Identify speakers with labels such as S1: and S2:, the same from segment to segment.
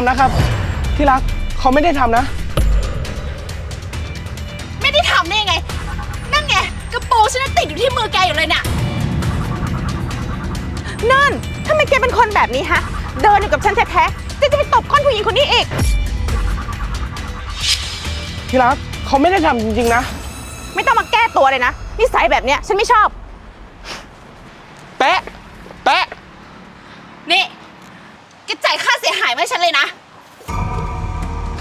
S1: ผมไม่ได้ทำนะครับ ที่รักเขาไม่ได้ทำนะ
S2: ไม่ได้ทำได้ยังไง นั่นไงกระโปรงฉันนะติดอยู่ที่มือแกอยู่เลยน่ะ
S3: เนินทำไมแกเป็นคนแบบนี้ฮะ เดินอยู่กับฉันแท้ๆจะจะไปตบก้อนผู้หญิงคนนี้อีก
S1: ที่รักเขาไม่ได้ทำจริงๆนะ
S3: ไม่ต้องมาแก้ตัวเลยนะ นิสัยแบบเนี้ยฉันไม่ชอบ
S1: แปะ แปะ
S2: นี่แกจ่ายค่าเสียหายมาให้ฉันเลยนะ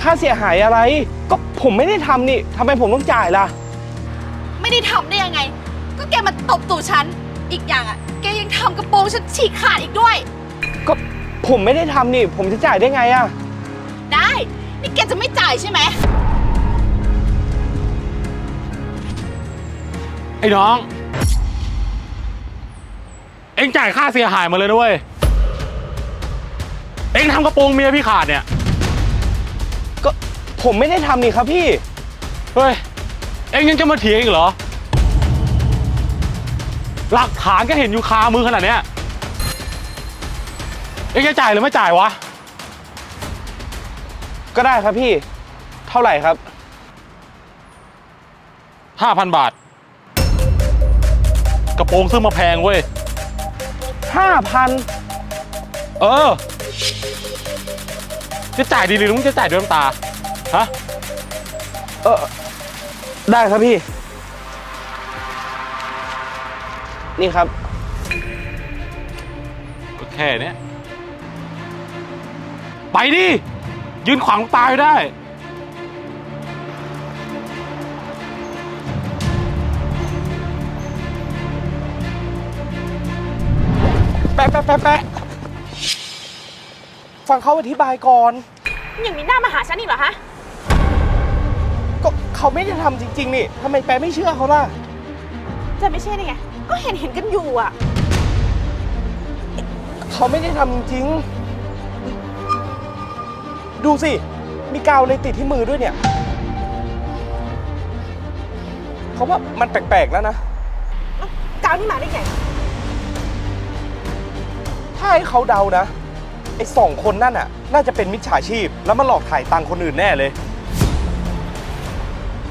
S1: ค่าเสียหายอะไร ก็ผมไม่ได้ทำนี่ทำไมผมต้องจ่ายล่ะ
S2: ไม่ได้ทำได้ยังไง ก็แกมาตบตูดฉัน อีกอย่างอะ แกยังทำกระโปรงฉันฉีกขาดอีกด้วย
S1: ก็ผมไม่ได้ทำนี่ ผมจะจ่ายได้ไงอะ
S2: ได้ นี่แกจะไม่จ่ายใช่ไหม
S4: ไอ้น้อง เอ็งจ่ายค่าเสียหายมาเลยด้วย เอ็งทำกระโปรงเมียพี่ขาดเนี่ย
S1: ก็ ผมไม่ได้ทำนี่ครับพี่
S4: เฮ้ย เอ็งยังจะมาเถียงอีกเหรอ หลักฐานก็เห็นอยู่คามือขนาดเนี้ย เอ็งจะจ่ายหรือไม่จ่ายวะ
S1: ก็ได้ครับพี่ เท่าไหร่ครับ
S4: ห้าพันบาท กระโปรงซื้อมาแพงเว้ย
S1: 5,000
S4: เออ จะจ่ายดีหรือมึงจะจ่ายด้วยน้ำตา ฮะ
S1: เออ ได้ครับพี่ นี่ครับ
S4: ก็แค่เนี้ยไปดิ ยืนขวางตายได้
S1: แปะแปะแปะแปะฟังเขาอธิบายก่อน
S3: ยังมีหน้ามาหาฉันอีกเหรอฮะ
S1: ก็ เขาไม่ได้ทำจริง ๆ นี่ทำไมแปะไม่เชื่อเขาล่ะ
S3: จะไม่ใช่ได้ไง ก็เห็นเห็นกันอยู่อะ
S1: เขาไม่ได้ทำจริงๆดูสิ มีกาวเลยติดที่มือด้วยเนี่ย เขาว่ามันแปลกๆแล้วนะ
S3: กาวนี่มาได้ไง
S1: ถ้าให้เขาเดานะ ไอ้สองคนนั่นอะ น่าจะเป็นมิจฉาชีพ แล้วมาหลอกถ่ายตังค์คนอื่นแน่เลย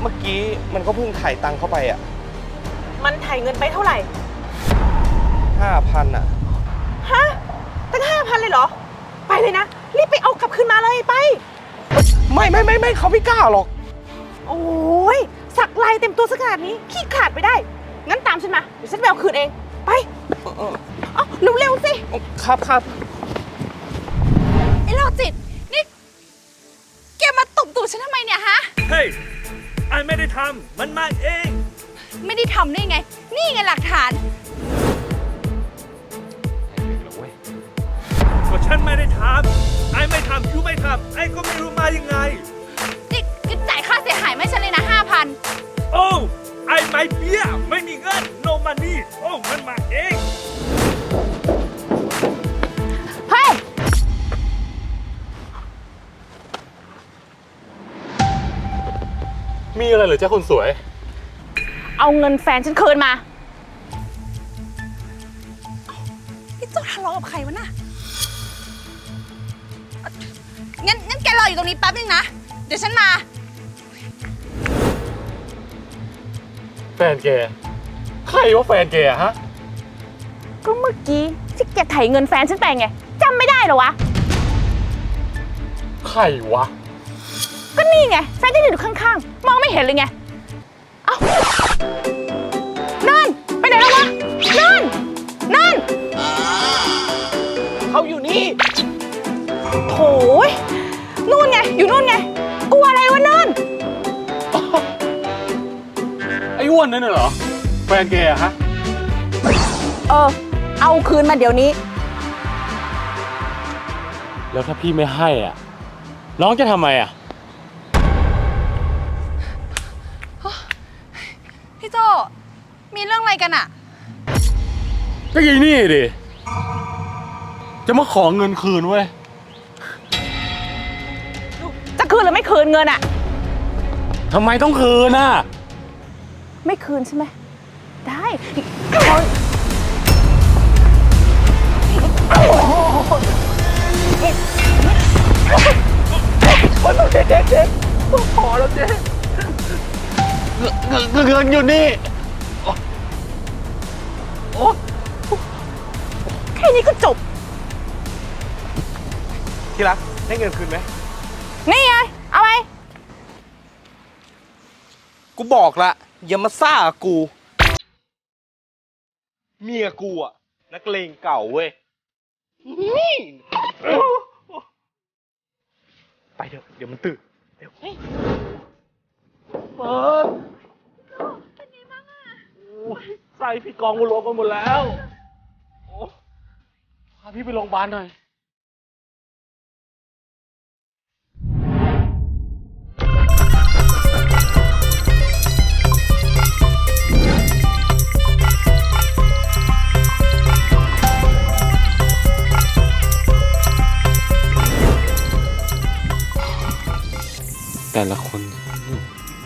S1: เมื่อกี้มันก็เพิ่งถ่ายตังค์เข้าไปอะ
S3: มันถ่ายเงินไปเท่าไหร่
S1: ห้าพันอะ
S3: ฮะ ตั้งห้าพันเลยเหรอ ไปเลยนะ รีบไปเอากลับคืนมาเลยไป
S1: ไม่ไม่ไม่ไม่เขาไม่กล้าหรอก
S3: โอ้ย สักลายเต็มตัวสักขนาดนี้ ขี้ขาดไปได้ งั้นตามฉันมา เดี๋ยวฉันไปเอาคืนเอง ไป เอาเร็วๆสิ
S1: ครับครับ
S2: ไอ้โรคจิต นี่ แกมาตบตูดฉันทำไมเนี่ยฮะ
S5: เฮ้ย ไอไม่ได้ทำมันมาเอง
S2: ไม่ได้ทำได้ไง นี่ไงหลักฐาน
S5: ก็ฉันไม่ได้ทำไอไม่ทำยูไม่ทำไอก็ไม่รู้มายังไง
S2: นี่แกจ่ายค่าเสียหายมาให้ฉันเลยนะห้าพัน
S5: โอ้ไอไม่เบี้ยไม่มีเงิน no money โอ้มันมาเอง
S4: มีอะไรเหรือเจ้าคนสวย
S3: เอาเงินแฟนฉันคืนมา
S2: พี่โจ้ทะเลาะกับใครวะน่ะงั้นงั้นแกรออยู่ตรงนี้แป๊บนึงนะ เดี๋ยวฉันมา
S4: แฟนแก ใครว่าแฟนแกอะฮะ
S3: ก็เมื่อกี้ที่แกไถ่ายเงินแฟนฉันไปไงจำไม่ได้เหรอวะ
S4: ใครวะ
S3: ก็นี่ไงแฟนฉันอยู่ข้างๆ มองไม่เห็นเลยไง เอ้านั่น ไปไหนแล้ววะ นั่น นั่น
S1: เขาอยู่นี่
S3: โถยนู่นไง อยู่นู่นไง กลัวอะไรวะนั่น
S4: ไอ้อ้วนนั่นน่ะเหรอ แฟนแกอะฮะ
S3: เออ เอาคืนมาเดี๋ยวนี้
S4: แล้วถ้าพี่ไม่ให้อะ น้องจะทำไมอะ
S2: พี่โจ มีเรื่องอะไรกันอะ
S4: ก็ยีนี่ดิ จะมาขอเงินคืนเว้ย
S3: จะคืนหรือไม่คืนเงินอะ
S4: ทำไมต้องคืนน่ะ
S3: ไม่คืนใช่ไหม ได้
S4: เงินอยู่นี่
S1: ที่รักได้เงินคืนไหม
S3: นี่ไง เอาไป
S1: กูบอกละอย่ามาซ่ากับกู เมียกูอะนักเลงเก่าเว้ยนี่ไปเถอะเดี๋ยวมันตื่นเร็ว
S5: เปิดใส่พี่กองกูลงกันหมดแล้ว
S4: พาพี่ไปโรงพยาบาลหน่อย แต่ละคน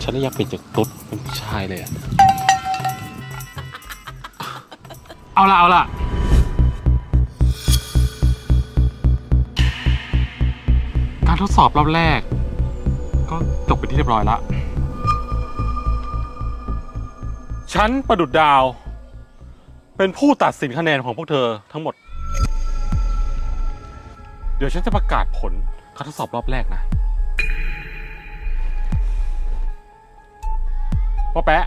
S4: ฉันอยากเป็นจากตุ๊ดเป็นผู้ชายเลยอะเอาละเอาละการทดสอบรอบแรก ก็จบไปนที่เรียบร้อยล้วฉันประดุดดาว เป็นผู้ตัดสินคะแนนของพวกเธอทั้งหมด เดี๋ยวฉันจะประกาศผลการทดสอบรอบแรกนะ พ่อแปะ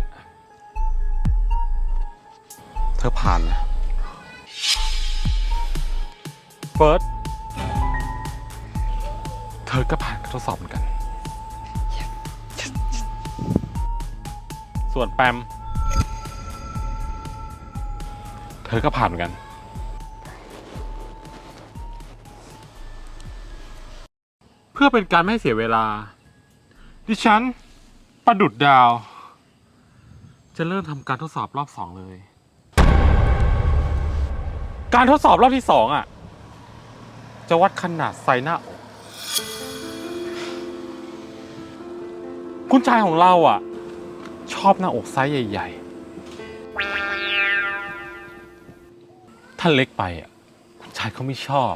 S4: เธอผ่านนะเฟิร์ส เธอก็ผ่านการทดสอบเหมือนกัน ส่วนแปม เธอก็ผ่านเหมือนกัน เพื่อเป็นการไม่ให้เสียเวลา ดิฉันประดุดดาว จะเริ่มทำการทดสอบรอบสองเลย การทดสอบรอบที่สองอะ จะวัดขนาดไซส์หน้าอกคุณชายของเราอะ ชอบหน้าอกไซส์ใหญ่ ๆ ถ้าเล็กไปอะ คุณชายเขาไม่ชอบ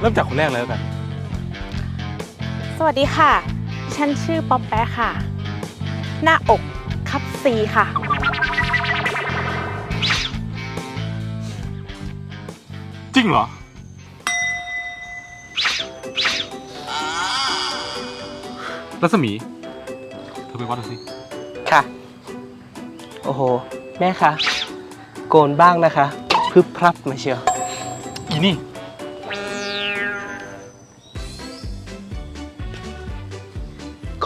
S4: เริ่มจากคนแรกเลยแล้วกัน
S3: สวัสดีค่ะ ฉันชื่อป๊อปแปะค่ะ หน้าอกคับซีค่ะ
S4: จริงเหรอ รัศมี เธอไปวัดดูสิ
S6: ค่ะ โอ้โห แม่คะ โกนบ้างนะคะ พึบพรับมาเชียว
S4: อีนี่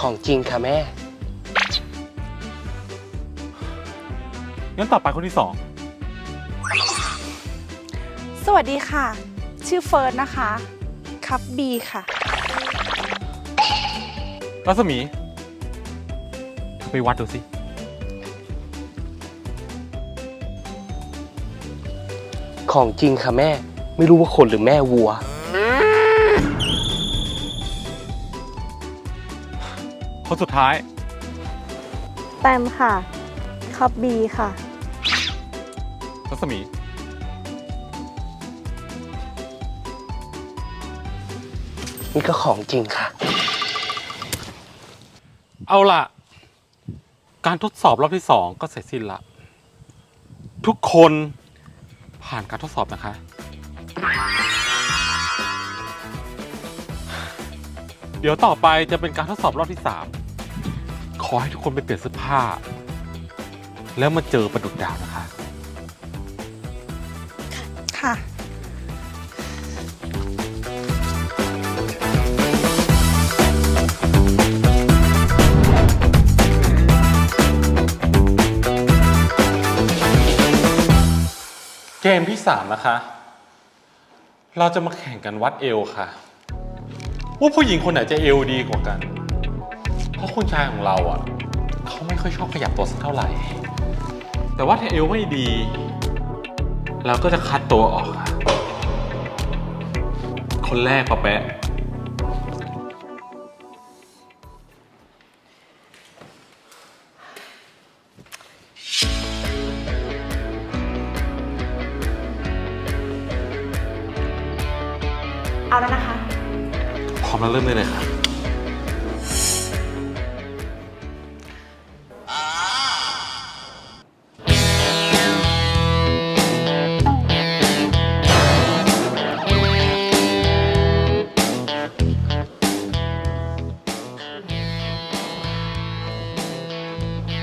S6: ของจริงค่ะแม่
S4: งั้นต่อไปคนที่สอง
S2: สวัสดีค่ะ ชื่อเฟิร์นนะคะ คับบีค่ะ
S4: รัศมีเธอไปวัดดูสิ
S6: ของจริงค่ะแม่ ไม่รู้ว่าคนหรือแม่วัว
S4: คนสุดท้าย
S2: แตมค่ะคับบีค่ะ
S4: รัศมี
S6: นี่ก็ของจริงค่ะ
S4: เอาล่ะ การทดสอบรอบที่สองก็เสร็จสิ้นละ ทุกคนผ่านการทดสอบนะคะ เดี๋ยวต่อไปจะเป็นการทดสอบรอบที่สามขอให้ทุกคนไปเปลี่ยนเสื้อผ้า แล้วมาเจอประดุดดาวนะคะ
S2: ค่ะ
S4: เกมที่สามนะคะ เราจะมาแข่งกันวัดเอวค่ะ ว่าผู้หญิงคนไหนจะเอวดีกว่ากัน เพราะคุณชายของเราอะเขาไม่ค่อยชอบขยับตัวสักเท่าไหร่ แต่ว่าถ้าเอวไม่ดี เราก็จะคัดตัวออกค่ะคนแรกปะแปะ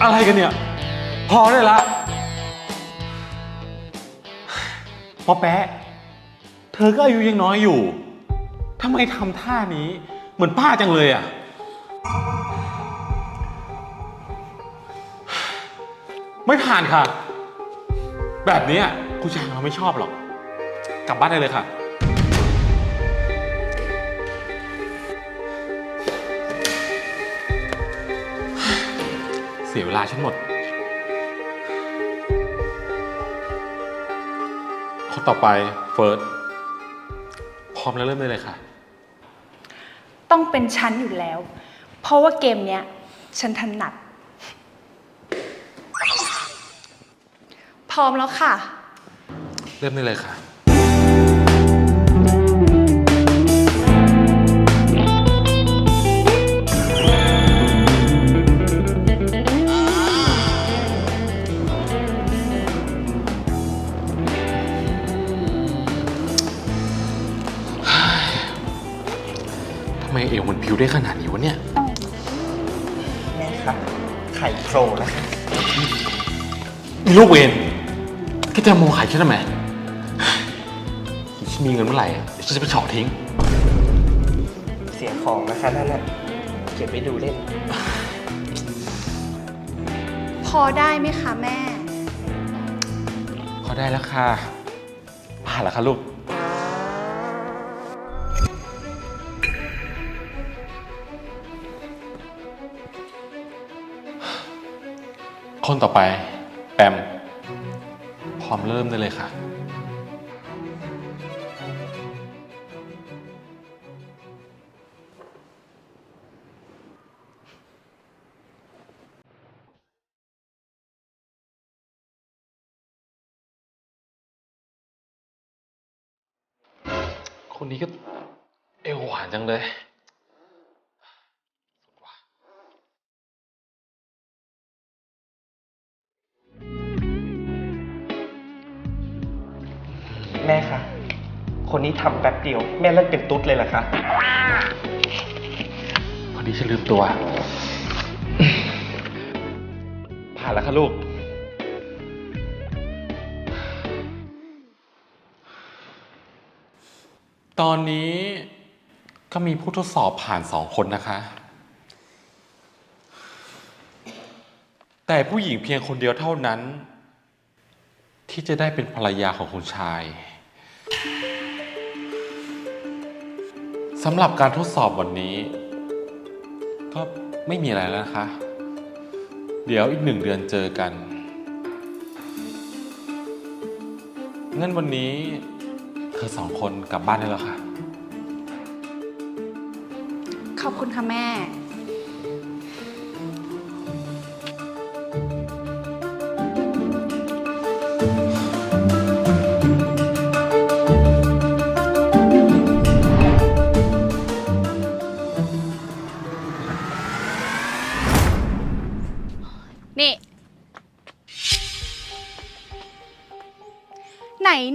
S3: อะ
S4: ไรกันเนี่ย พอได้ละพอแปะเธอก็อายุยังน้อยอยู่ทำไมทำท่านี้ เหมือนป้าจังเลยอะ ไม่ผ่านค่ะ แบบนี้ยผู้ชายเราไม่ชอบหรอก กลับบ้านได้เลยค่ะ สียเวลาฉันหมดคนต่อไปเฟิร์สพร้อมแล้วเริ่มได้เลยค่ะ
S2: ต้องเป็นฉันอยู่แล้ว เพราะว่าเกมเนี้ย ฉันถนัด พร้อมแล้วค่ะ
S4: เริ่มได้เลยค่ะ เอวมันพิวได้ขนาดนี้วะเนี่ย
S6: แม่ครับ ไข่โครงนะคะ
S4: มีลูกเวนแกจะโมขายฉันทำไมฉันมีเงินเมื่อไหร่อะเดี๋ยวฉันจะไปเฉาะทิ้ง
S6: เสียของนะคะนั่นน่ะเก็บไว้ดูเล่น
S2: พอได้ไหมคะแม่
S4: พอได้แล้วค่ะผ่านแล้วค่ะลูก คนต่อไปแปมพร้อมเริ่มได้เลยค่ะ คนนี้ก็เอวหวานจังเลย
S6: คนนี้ทำแป๊บเดียว แม่เลิกเป็นตุ๊ดเลยเหรอคะ
S4: พอดีฉันลืมตัว ผ่านแล้วค่ะลูก ตอนนี้ก็มีผู้ทดสอบผ่านสองคนนะคะ แต่ผู้หญิงเพียงคนเดียวเท่านั้น ที่จะได้เป็นภรรยาของคุณชาย สำหรับการทดสอบวันนี้ ก็ไม่มีอะไรแล้วนะคะ เดี๋ยวอีกหนึ่งเดือนเจอกันงั้นวันนี้เธอสองคนกลับบ้านได้แล้วค่ะ
S2: ขอบคุณค่ะแม่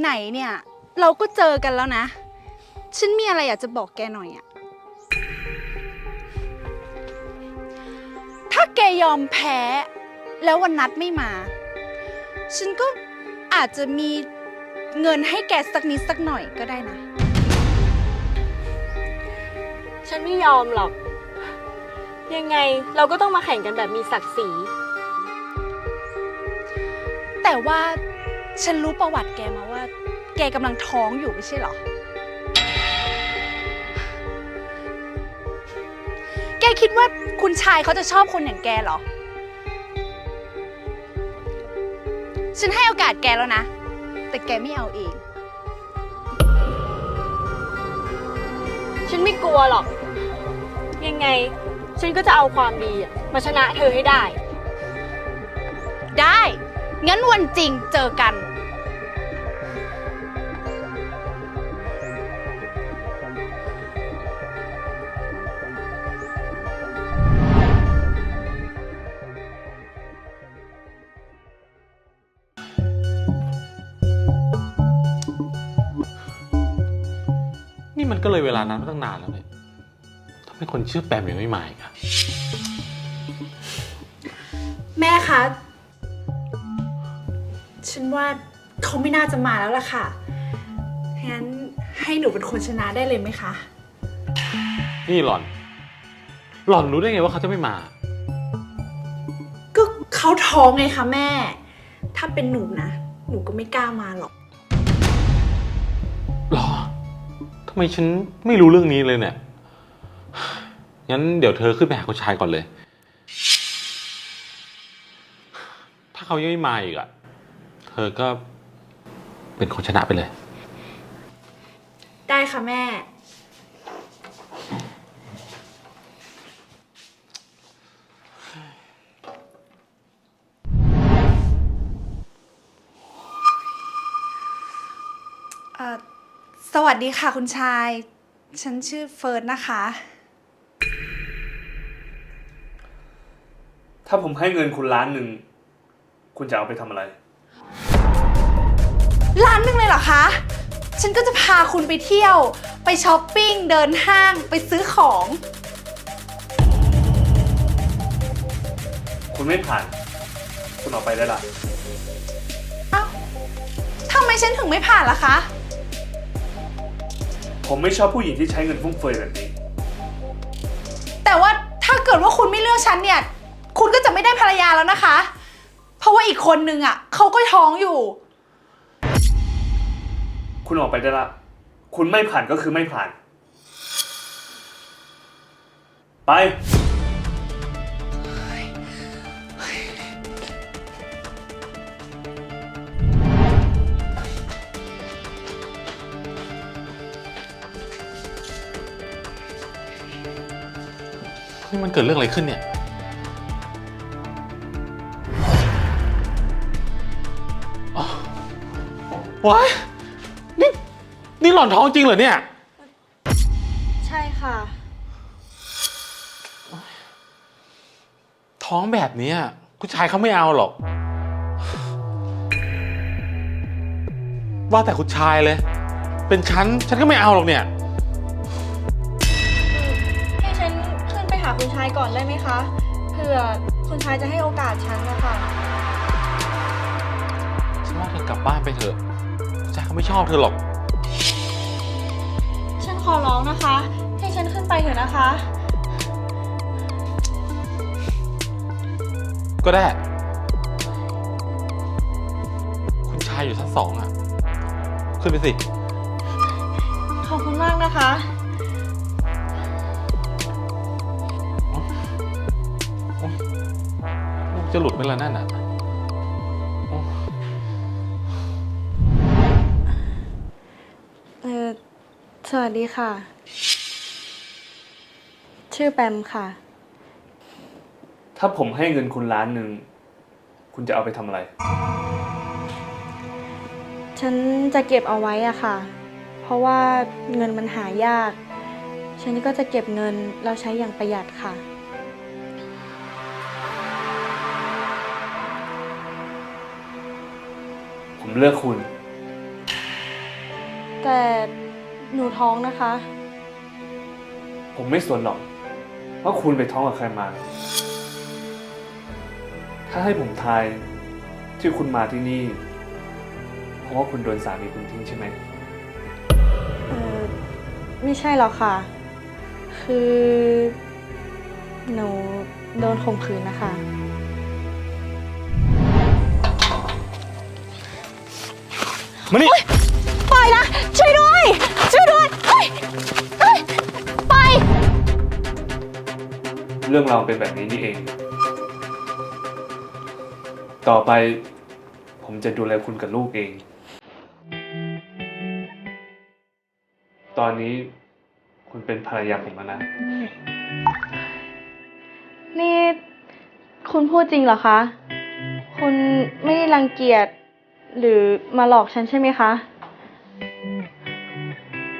S2: ไหนไหนๆเนี่ย เราก็เจอกันแล้วนะ ฉันมีอะไรอยากจะบอกแกหน่อยอะถ้าแกยอมแพ้ แล้ววันนัดไม่มา ฉันก็อาจจะมีเงินให้แกสักนิดสักหน่อยก็ได้นะ
S7: ฉันไม่ยอมหรอก ยังไงเราก็ต้องมาแข่งกันแบบมีศักดิ์ศรี
S2: แต่ว่าฉันรู้ประวัติแกมาว่า แกกำลังท้องอยู่ไม่ใช่เหรอ แกคิดว่าคุณชายเขาจะชอบคนอย่างแกเหรอ ฉันให้โอกาสแกแล้วนะ แต่แกไม่เอาเอง
S7: ฉันไม่กลัวหรอก ยังไง ฉันก็จะเอาความดีอะมาชนะเธอให้ได้
S2: ได้ งั้นวันจริงเจอกัน
S4: มันก็เลยเวลานั้นมาตั้งนานแล้วเนี่ยทำไมคนชื่อแปมยังไม่มาอีกอะ
S2: แม่คะ ฉันว่าเขาไม่น่าจะมาแล้วล่ะค่ะ งั้นให้หนูเป็นคนชนะได้เลยไหมคะ
S4: นี่หล่อน หล่อนรู้ได้ไงว่าเขาจะไม่มา
S2: ก็เขาท้องไงคะแม่ ถ้าเป็นหนูนะ หนูก็ไม่กล้ามาหรอก
S4: ไมฉันไม่รู้เรื่องนี้เลยเนี่ย งั้นเดี๋ยวเธอขึ้นไปหาคุณชายก่อนเลย ถ้าเขายังไม่มาอีกอะเธอก็เป็นคนชนะไปเลย
S2: ได้ค่ะแม่ วัสดีค่ะคุณชาย ฉันชื่อเฟิร์นนะคะ
S5: ถ้าผมให้เงินคุณล้านหนึ่ง คุณจะเอาไปทำอะไร
S2: ร้านหนึงเลยเหรอคะ ฉันก็จะพาคุณไปเที่ยว ไปช้อปปิ้ง เดินห้าง ไปซื้อของ
S5: คุณไม่ผ่าน คุณออกไปได้ละ
S2: เอ้าทำไมฉันถึงไม่ผ่านล่ะคะ
S5: ผมไม่ชอบผู้หญิงที่ใช้เงินฟุ่มเฟือยแบบนี้
S2: แต่ว่าถ้าเกิดว่าคุณไม่เลือกฉันเนี่ย คุณก็จะไม่ได้ภรรยาแล้วนะคะ เพราะว่าอีกคนนึงอะเขาก็ท้องอยู่
S5: คุณออกไปได้ละ คุณไม่ผ่านก็คือไม่ผ่าน ไป
S4: มันเกิดเรื่องอะไรขึ้นเนี่ยอ้าวว้ายนี่นี่หล่อนท้องจริงเหรอเนี่ย
S7: ใช่ค่ะ
S4: ท้องแบบเนี้ยผู้ชายเขาไม่เอาหรอก ว่าแต่คุณชายเลย เป็นฉัน ฉันก็ไม่เอาหรอกเนี่ย
S7: คุณชายก่อนได้ไหมคะ เผื่อคุณชายจะให้โอกาสฉันนะคะ
S4: ฉันว่าเธอกลับบ้านไปเถอะคุณชายเขาไม่ชอบเธอหรอก
S7: ฉันขอร้องนะคะ ให้ฉันขึ้นไปเถอะนะคะ
S4: ก็ได้ คุณชายอยู่ชั้นสองอะ ขึ้นไปสิ
S7: ขอบคุณมากนะคะ
S4: จะหลุดไหมล่ะนั่นอะโอ้
S7: เออสวัสดีค่ะ ชื่อแปมค่ะ
S5: ถ้าผมให้เงินคุณล้านหนึ่ง คุณจะเอาไปทำอะไร
S7: ฉันจะเก็บเอาไว้อะค่ะ เพราะว่าเงินมันหายาก ฉันก็จะเก็บเงินเราใช้อย่างประหยัดค่ะ
S5: เลือกคุณ
S7: แต่หนูท้องนะคะ
S5: ผมไม่สนหรอกว่าคุณไปท้องกับใครมา ถ้าให้ผมทายที่คุณมาที่นี่ เพราะว่าคุณโดนสามีคุณทิ้งใช่ไหม
S7: เออไม่ใช่หรอกค่ะ คือ หนูโดนข่มขืนนะคะ
S1: มานี่
S2: ปล่อยนะ ช่วยด้วย ช่วยด้วยเฮ้ยเฮ้ยไป
S5: เรื่องเราวเป็นแบบนี้นี่เอง ต่อไปผมจะดูแลคุณกับลูกเอง ตอนนี้คุณเป็นภรรยาผมแล้วนะ
S7: นี่ คุณพูดจริงเหรอคะ คุณไม่ได้รังเกียจ หรือมาหลอกฉันใช่ไหมคะ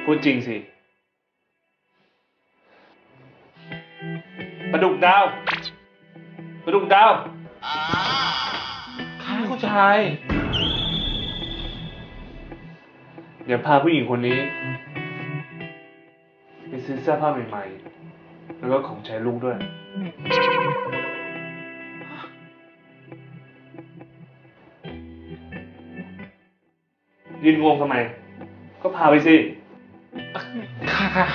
S5: พูดจริงสิปลาดุกดาวปลาดุกดาว
S4: ค่ะคุณชาย
S5: เดี๋ยวพาผู้หญิงคนนี้ซื้อเสื้อผ้าใหม่ๆ แล้วก็ของใช้ลูกด้วย ยืนงงทำไม ก็พาไปสิ
S4: ค่ะค่ะ